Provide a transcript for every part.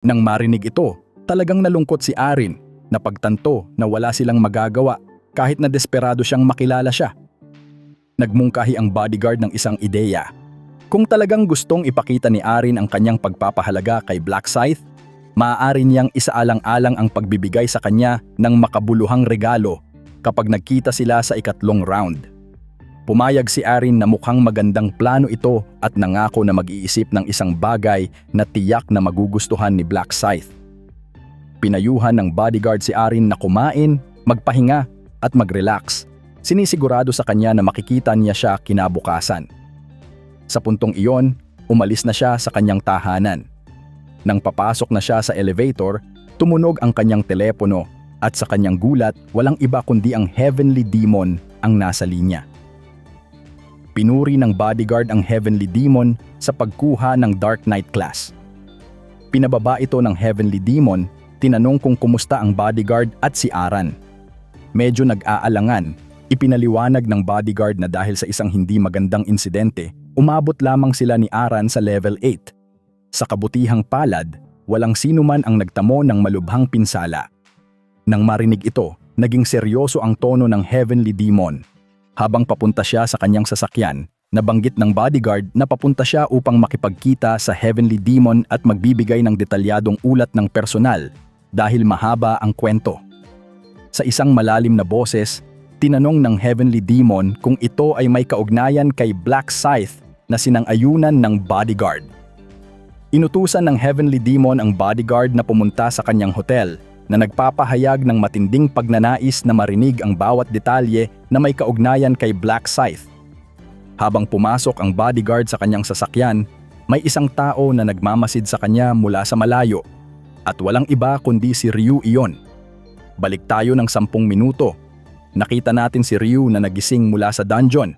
Nang marinig ito, talagang nalungkot si Arin na pagtanto na wala silang magagawa kahit na desperado siyang makilala siya. Nagmungkahi ang bodyguard ng isang ideya. Kung talagang gustong ipakita ni Arin ang kanyang pagpapahalaga kay Black Scythe, maaari niyang isaalang-alang ang pagbibigay sa kanya ng makabuluhang regalo kapag nagkita sila sa ikatlong round. Pumayag si Arin na mukhang magandang plano ito at nangako na mag-iisip ng isang bagay na tiyak na magugustuhan ni Black Scythe. Pinayuhan ng bodyguard si Arin na kumain, magpahinga at mag-relax. Sinisigurado sa kanya na makikita niya siya kinabukasan. Sa puntong iyon, umalis na siya sa kanyang tahanan. Nang papasok na siya sa elevator, tumunog ang kanyang telepono at sa kanyang gulat, walang iba kundi ang Heavenly Demon ang nasa linya. Pinuri ng bodyguard ang Heavenly Demon sa pagkuha ng Dark Knight class. Pinababa ito ng Heavenly Demon, tinanong kung kumusta ang bodyguard at si Aran. Medyo nag-aalangan, ipinaliwanag ng bodyguard na dahil sa isang hindi magandang insidente, umabot lamang sila ni Aran sa level 8. Sa kabutihang palad, walang sino man ang nagtamo ng malubhang pinsala. Nang marinig ito, naging seryoso ang tono ng Heavenly Demon. Habang papunta siya sa kanyang sasakyan, nabanggit ng bodyguard na papunta siya upang makipagkita sa Heavenly Demon at magbibigay ng detalyadong ulat ng personal dahil mahaba ang kwento. Sa isang malalim na boses, tinanong ng Heavenly Demon kung ito ay may kaugnayan kay Black Scythe na sinang-ayunan ng bodyguard. Inutusan ng Heavenly Demon ang bodyguard na pumunta sa kanyang hotel na nagpapahayag ng matinding pagnanais na marinig ang bawat detalye na may kaugnayan kay Black Scythe. Habang pumasok ang bodyguard sa kanyang sasakyan, may isang tao na nagmamasid sa kanya mula sa malayo at walang iba kundi si Ryu iyon. Balik tayo ng sampung minuto. Nakita natin si Ryu na nagising mula sa dungeon,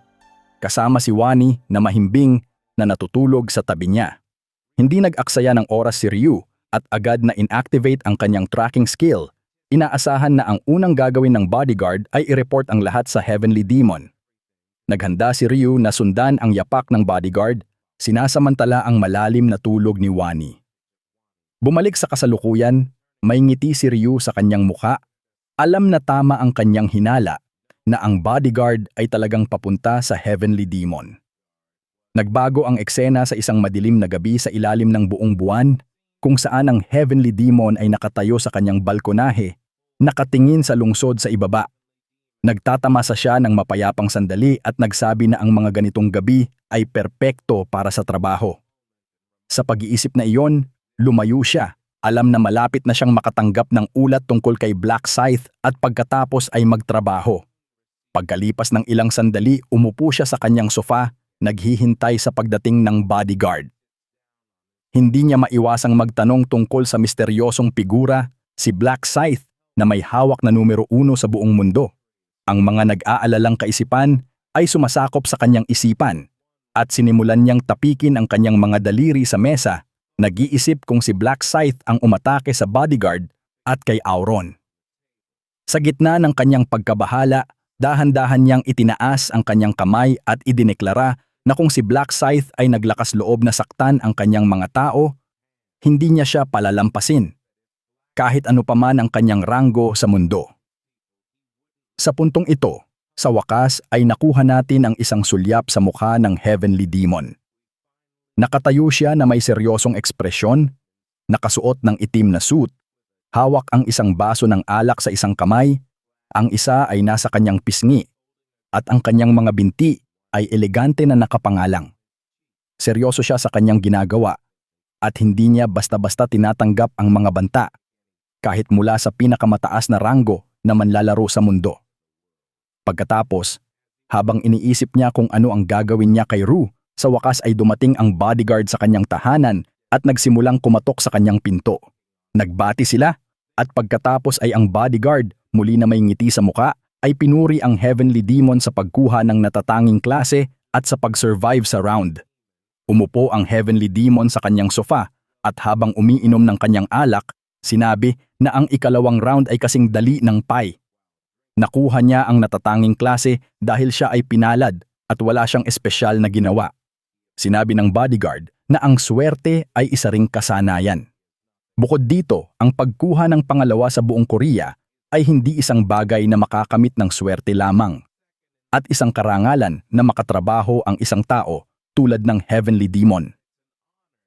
kasama si Wani na mahimbing na natutulog sa tabi niya. Hindi nag-aksaya ng oras si Ryu at agad na inactivate ang kanyang tracking skill. Inaasahan na ang unang gagawin ng bodyguard ay i-report ang lahat sa Heavenly Demon. Naghanda si Ryu na sundan ang yapak ng bodyguard, sinasamantala ang malalim na tulog ni Wani. Bumalik sa kasalukuyan, may ngiti si Ryu sa kanyang muka. Alam na tama ang kanyang hinala na ang bodyguard ay talagang papunta sa Heavenly Demon. Nagbago ang eksena sa isang madilim na gabi sa ilalim ng buong buwan kung saan ang Heavenly Demon ay nakatayo sa kanyang balkonahe, nakatingin sa lungsod sa ibaba. Nagtatamasa siya ng mapayapang sandali at nagsabi na ang mga ganitong gabi ay perpekto para sa trabaho. Sa pag-iisip na iyon, lumayo siya. Alam na malapit na siyang makatanggap ng ulat tungkol kay Black Scythe at pagkatapos ay magtrabaho. Pagkalipas ng ilang sandali, umupo siya sa kanyang sofa, naghihintay sa pagdating ng bodyguard. Hindi niya maiwasang magtanong tungkol sa misteryosong figura, si Black Scythe, na may hawak na numero uno sa buong mundo. Ang mga nag-aalalang kaisipan ay sumasakop sa kanyang isipan at sinimulan niyang tapikin ang kanyang mga daliri sa mesa, nag-iisip kung si Black Scythe ang umatake sa bodyguard at kay Auron. Sa gitna ng kanyang pagkabahala, dahan-dahan niyang itinaas ang kanyang kamay at idineklara na kung si Black Scythe ay naglakas loob na saktan ang kanyang mga tao, hindi niya siya palalampasin, kahit ano pa man ang kanyang ranggo sa mundo. Sa puntong ito, sa wakas ay nakuha natin ang isang sulyap sa mukha ng Heavenly Demon. Nakatayo siya na may seryosong ekspresyon, nakasuot ng itim na suit, hawak ang isang baso ng alak sa isang kamay, ang isa ay nasa kanyang pisngi, at ang kanyang mga binti ay elegante na nakapangalang. Seryoso siya sa kanyang ginagawa at hindi niya basta-basta tinatanggap ang mga banta kahit mula sa pinakamataas na ranggo na manlalaro sa mundo. Pagkatapos, habang iniisip niya kung ano ang gagawin niya kay Rue, sa wakas ay dumating ang bodyguard sa kanyang tahanan at nagsimulang kumatok sa kanyang pinto. Nagbati sila at pagkatapos ay ang bodyguard muli na may ngiti sa muka ay pinuri ang Heavenly Demon sa pagkuha ng natatanging klase at sa pag-survive sa round. Umupo ang Heavenly Demon sa kanyang sofa at habang umiinom ng kanyang alak, sinabi na ang ikalawang round ay kasing dali ng pie. Nakuha niya ang natatanging klase dahil siya ay pinalad at wala siyang espesyal na ginawa. Sinabi ng bodyguard na ang swerte ay isa ring kasanayan. Bukod dito, ang pagkuha ng pangalawa sa buong Korea ay hindi isang bagay na makakamit ng swerte lamang at isang karangalan na makatrabaho ang isang tao tulad ng Heavenly Demon.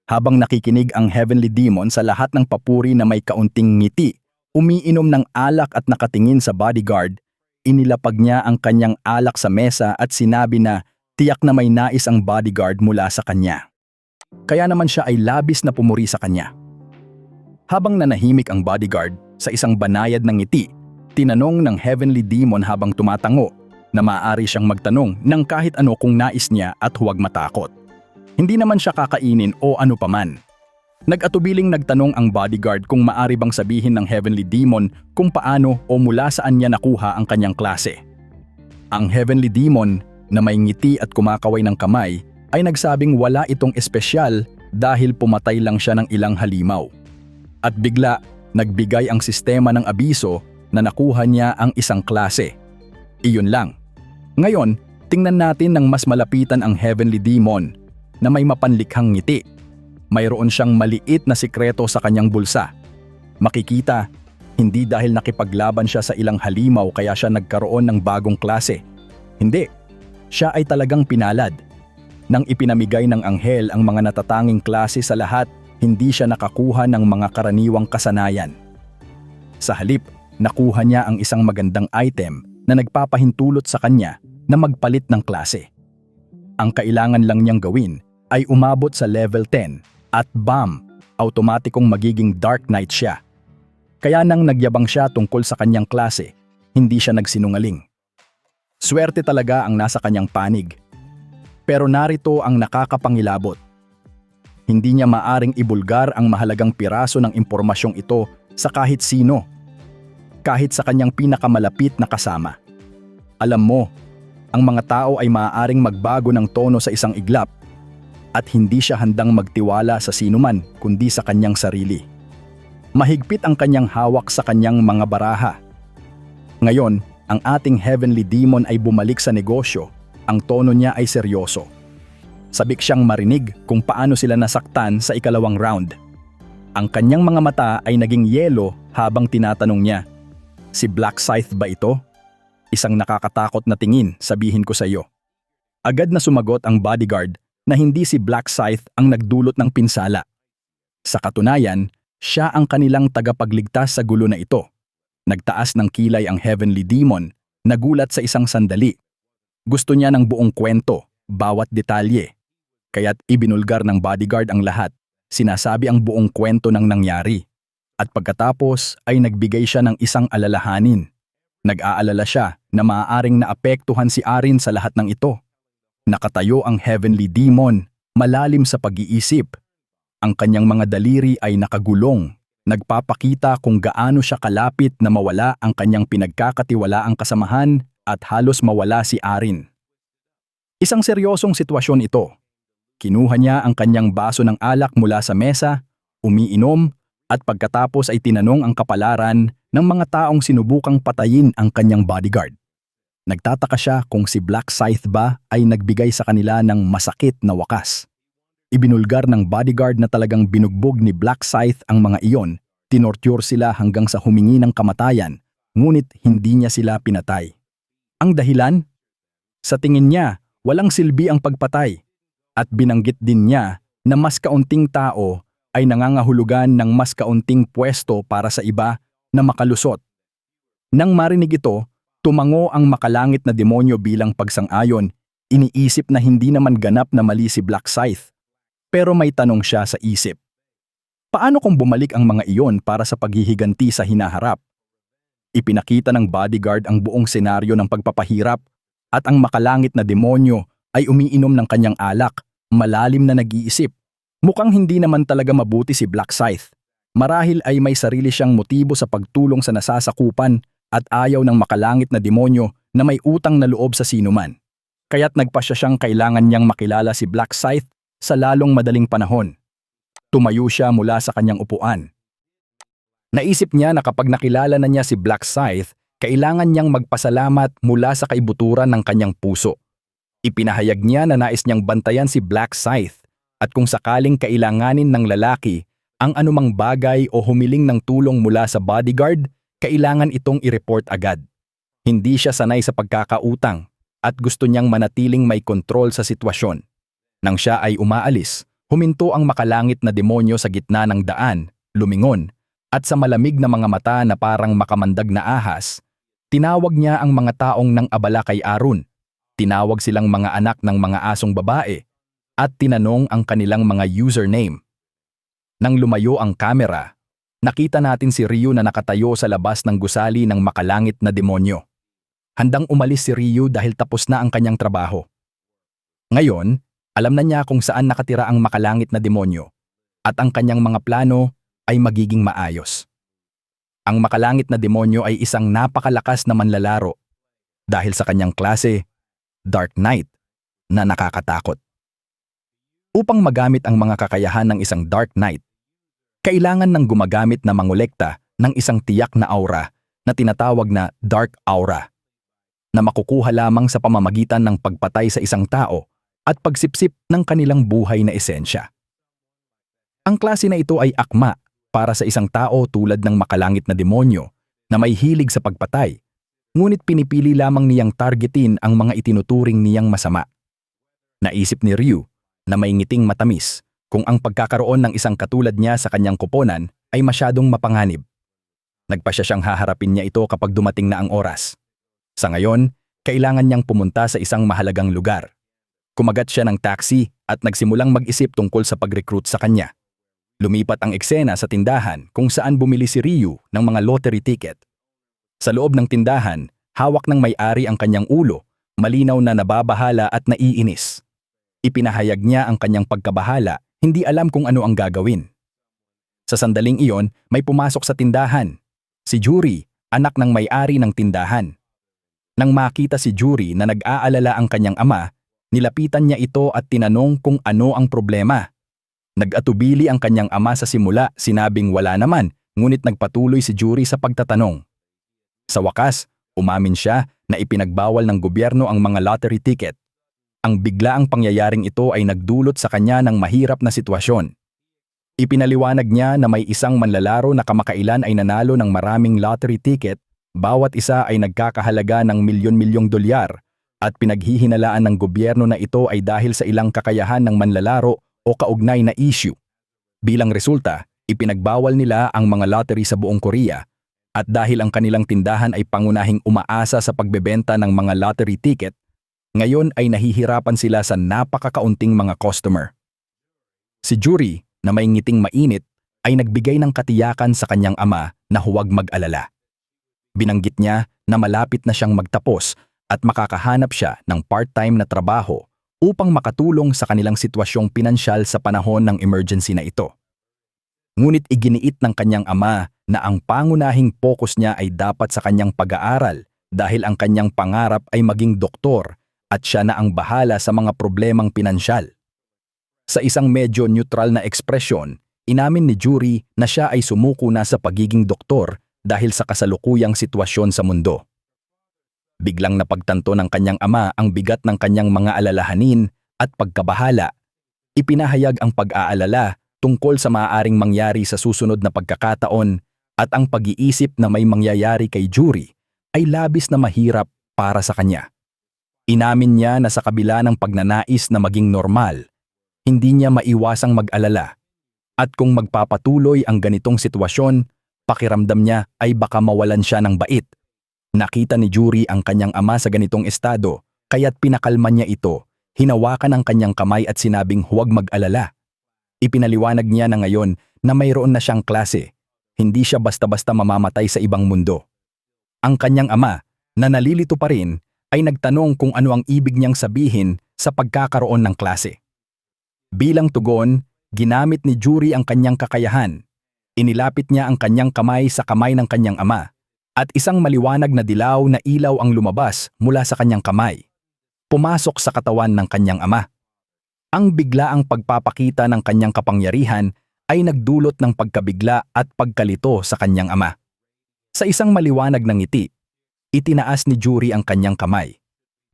Habang nakikinig ang Heavenly Demon sa lahat ng papuri na may kaunting ngiti, umiinom ng alak at nakatingin sa bodyguard, inilapag niya ang kanyang alak sa mesa at sinabi na tiyak na may nais ang bodyguard mula sa kanya. Kaya naman siya ay labis na pumuri sa kanya. Habang nanahimik ang bodyguard sa isang banayad ng ngiti, tinanong ng Heavenly Demon habang tumatango na maaari siyang magtanong ng kahit ano kung nais niya at huwag matakot. Hindi naman siya kakainin o ano paman. Nag-atubiling nagtanong ang bodyguard kung maari bang sabihin ng Heavenly Demon kung paano o mula saan niya nakuha ang kanyang klase. Ang Heavenly Demon na may ngiti at kumakaway ng kamay ay nagsabing wala itong espesyal dahil pumatay lang siya ng ilang halimaw. At bigla, nagbigay ang sistema ng abiso na nakuha niya ang isang klase. Iyon lang. Ngayon, tingnan natin ng mas malapitan ang Heavenly Demon na may mapanlikhang ngiti. Mayroon siyang maliit na sikreto sa kanyang bulsa. Makikita, hindi dahil nakipaglaban siya sa ilang halimaw kaya siya nagkaroon ng bagong klase. Hindi, siya ay talagang pinalad. Nang ipinamigay ng anghel ang mga natatanging klase sa lahat, hindi siya nakakuha ng mga karaniwang kasanayan. Sa halip, nakuha niya ang isang magandang item na nagpapahintulot sa kanya na magpalit ng klase. Ang kailangan lang niyang gawin ay umabot sa level 10 at bam, automatikong magiging Dark Knight siya. Kaya nang nagyabang siya tungkol sa kanyang klase, hindi siya nagsinungaling. Swerte talaga ang nasa kanyang panig. Pero narito ang nakakapangilabot. Hindi niya maaring ibulgar ang mahalagang piraso ng impormasyong ito sa kahit sino. Kahit sa kanyang pinakamalapit na kasama. Alam mo, ang mga tao ay maaaring magbago ng tono sa isang iglap at hindi siya handang magtiwala sa sinuman kundi sa kanyang sarili. Mahigpit ang kanyang hawak sa kanyang mga baraha. Ngayon, ang ating heavenly demon ay bumalik sa negosyo, ang tono niya ay seryoso. Sabik siyang marinig kung paano sila nasaktan sa ikalawang round. Ang kanyang mga mata ay naging yelo habang tinatanong niya, Si Black Scythe ba ito? Isang nakakatakot na tingin, sabihin ko sa iyo. Agad na sumagot ang bodyguard na hindi si Black Scythe ang nagdulot ng pinsala. Sa katunayan, siya ang kanilang tagapagligtas sa gulo na ito. Nagtaas ng kilay ang Heavenly Demon, nagulat sa isang sandali. Gusto niya ng buong kwento, bawat detalye. Kaya't ibinulgar ng bodyguard ang lahat, sinasabi ang buong kwento ng nangyari. At pagkatapos ay nagbigay siya ng isang alalahanin. Nag-aalala siya na maaaring naapektuhan si Arin sa lahat ng ito. Nakatayo ang Heavenly Demon, malalim sa pag-iisip. Ang kanyang mga daliri ay nakagulong, nagpapakita kung gaano siya kalapit na mawala ang kanyang pinagkakatiwalaang kasamahan at halos mawala si Arin. Isang seryosong sitwasyon ito. Kinuha niya ang kanyang baso ng alak mula sa mesa, umiinom, at pagkatapos ay tinanong ang kapalaran ng mga taong sinubukang patayin ang kanyang bodyguard. Nagtataka siya kung si Black Scythe ba ay nagbigay sa kanila ng masakit na wakas. Ibinulgar ng bodyguard na talagang binugbog ni Black Scythe ang mga iyon, tinorture sila hanggang sa humingi ng kamatayan, ngunit hindi niya sila pinatay. Ang dahilan? Sa tingin niya, walang silbi ang pagpatay. At binanggit din niya na mas kaunting tao ay nangangahulugan ng mas kaunting pwesto para sa iba na makalusot. Nang marinig ito, tumango ang makalangit na demonyo bilang pagsang-ayon, iniisip na hindi naman ganap na mali si Black Scythe. Pero may tanong siya sa isip. Paano kung bumalik ang mga iyon para sa paghihiganti sa hinaharap? Ipinakita ng bodyguard ang buong senaryo ng pagpapahirap at ang makalangit na demonyo ay umiinom ng kanyang alak, malalim na nag-iisip. Mukhang hindi naman talaga mabuti si Black Scythe. Marahil ay may sarili siyang motibo sa pagtulong sa nasasakupan at ayaw ng makalangit na demonyo na may utang na loob sa sinuman. Kaya't nagpasya siyang kailangan niyang makilala si Black Scythe sa lalong madaling panahon. Tumayo siya mula sa kanyang upuan. Naisip niya na kapag nakilala na niya si Black Scythe, kailangan niyang magpasalamat mula sa kaibuturan ng kanyang puso. Ipinahayag niya na nais niyang bantayan si Black Scythe at kung sakaling kailanganin ng lalaki ang anumang bagay o humiling ng tulong mula sa bodyguard, kailangan itong i-report agad. Hindi siya sanay sa pagkakautang at gusto niyang manatiling may kontrol sa sitwasyon. Nang siya ay umaalis, huminto ang makalangit na demonyo sa gitna ng daan, lumingon, at sa malamig na mga mata na parang makamandag na ahas, tinawag niya ang mga taong nang abala kay Arun. Tinawag silang mga anak ng mga asong babae at tinanong ang kanilang mga username. Nang lumayo ang kamera, nakita natin si Ryu na nakatayo sa labas ng gusali ng makalangit na demonyo. Handang umalis si Ryu dahil tapos na ang kanyang trabaho. Ngayon, alam na niya kung saan nakatira ang makalangit na demonyo at ang kanyang mga plano ay magiging maayos. Ang makalangit na demonyo ay isang napakalakas na manlalaro dahil sa kanyang klase, Dark Knight, na nakakatakot. Upang magamit ang mga kakayahan ng isang Dark Knight, kailangan ng gumagamit na mangolekta ng isang tiyak na aura na tinatawag na Dark Aura na makukuha lamang sa pamamagitan ng pagpatay sa isang tao at pagsipsip ng kanilang buhay na esensya. Ang klase na ito ay akma para sa isang tao tulad ng makalangit na demonyo na may hilig sa pagpatay, ngunit pinipili lamang niyang targetin ang mga itinuturing niyang masama. Naisip ni Ryu na may ngiting matamis kung ang pagkakaroon ng isang katulad niya sa kanyang kuponan ay masyadong mapanganib. Nagpa siya siyang haharapin niya ito kapag dumating na ang oras. Sa ngayon, kailangan niyang pumunta sa isang mahalagang lugar. Kumagat siya ng taxi at nagsimulang mag-isip tungkol sa pag-recruit sa kanya. Lumipat ang eksena sa tindahan kung saan bumili si Ryu ng mga lottery ticket. Sa loob ng tindahan, hawak ng may-ari ang kanyang ulo, malinaw na nababahala at naiinis. Ipinahayag niya ang kanyang pagkabahala, hindi alam kung ano ang gagawin. Sa sandaling iyon, may pumasok sa tindahan. Si Jury, anak ng may-ari ng tindahan. Nang makita si Jury na nag-aalala ang kanyang ama, nilapitan niya ito at tinanong kung ano ang problema. Nag-atubili ang kanyang ama sa simula, sinabing wala naman, ngunit nagpatuloy si Jury sa pagtatanong. Sa wakas, umamin siya na ipinagbawal ng gobyerno ang mga lottery ticket. Ang biglaang pangyayaring ito ay nagdulot sa kanya ng mahirap na sitwasyon. Ipinaliwanag niya na may isang manlalaro na kamakailan ay nanalo ng maraming lottery ticket, bawat isa ay nagkakahalaga ng milyon-milyong dolyar, at pinaghihinalaan ng gobyerno na ito ay dahil sa ilang kakayahan ng manlalaro o kaugnay na issue. Bilang resulta, ipinagbawal nila ang mga lottery sa buong Korea at dahil ang kanilang tindahan ay pangunahing umaasa sa pagbebenta ng mga lottery ticket, ngayon ay nahihirapan sila sa napakakaunting mga customer. Si Jury, na may ngiting mainit, ay nagbigay ng katiyakan sa kanyang ama na huwag mag-alala. Binanggit niya na malapit na siyang magtapos at makakahanap siya ng part-time na trabaho upang makatulong sa kanilang sitwasyong pinansyal sa panahon ng emergency na ito. Ngunit iginiit ng kanyang ama na ang pangunahing focus niya ay dapat sa kanyang pag-aaral dahil ang kanyang pangarap ay maging doktor at siya na ang bahala sa mga problemang pinansyal. Sa isang medyo neutral na ekspresyon, inamin ni Jury na siya ay sumuko na sa pagiging doktor dahil sa kasalukuyang sitwasyon sa mundo. Biglang napagtanto ng kanyang ama ang bigat ng kanyang mga alalahanin at pagkabahala. Ipinahayag ang pag-aalala tungkol sa maaaring mangyari sa susunod na pagkakataon at ang pag-iisip na may mangyayari kay Jury ay labis na mahirap para sa kanya. Inamin niya na sa kabila ng pagnanais na maging normal, hindi niya maiwasang mag-alala. At kung magpapatuloy ang ganitong sitwasyon, pakiramdam niya ay baka mawalan siya ng bait. Nakita ni Jury ang kanyang ama sa ganitong estado, kaya't pinakalma niya ito, hinawakan ang kanyang kamay at sinabing huwag mag-alala. Ipinaliwanag niya na ngayon na mayroon na siyang klase, hindi siya basta-basta mamamatay sa ibang mundo. Ang kanyang ama, na nalilito pa rin, ay nagtanong kung ano ang ibig niyang sabihin sa pagkakaroon ng klase. Bilang tugon, ginamit ni Jury ang kanyang kakayahan. Inilapit niya ang kanyang kamay sa kamay ng kanyang ama at isang maliwanag na dilaw na ilaw ang lumabas mula sa kanyang kamay. Pumasok sa katawan ng kanyang ama. Ang biglaang pagpapakita ng kanyang kapangyarihan ay nagdulot ng pagkabigla at pagkalito sa kanyang ama. Sa isang maliwanag ng ngiti, itinaas ni Jury ang kanyang kamay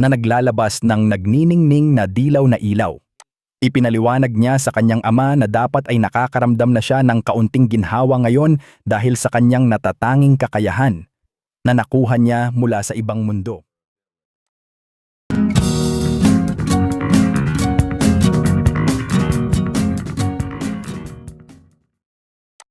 na naglalabas ng nagniningning na dilaw na ilaw. Ipinaliwanag niya sa kanyang ama na dapat ay nakakaramdam na siya ng kaunting ginhawa ngayon dahil sa kanyang natatanging kakayahan na nakuha niya mula sa ibang mundo.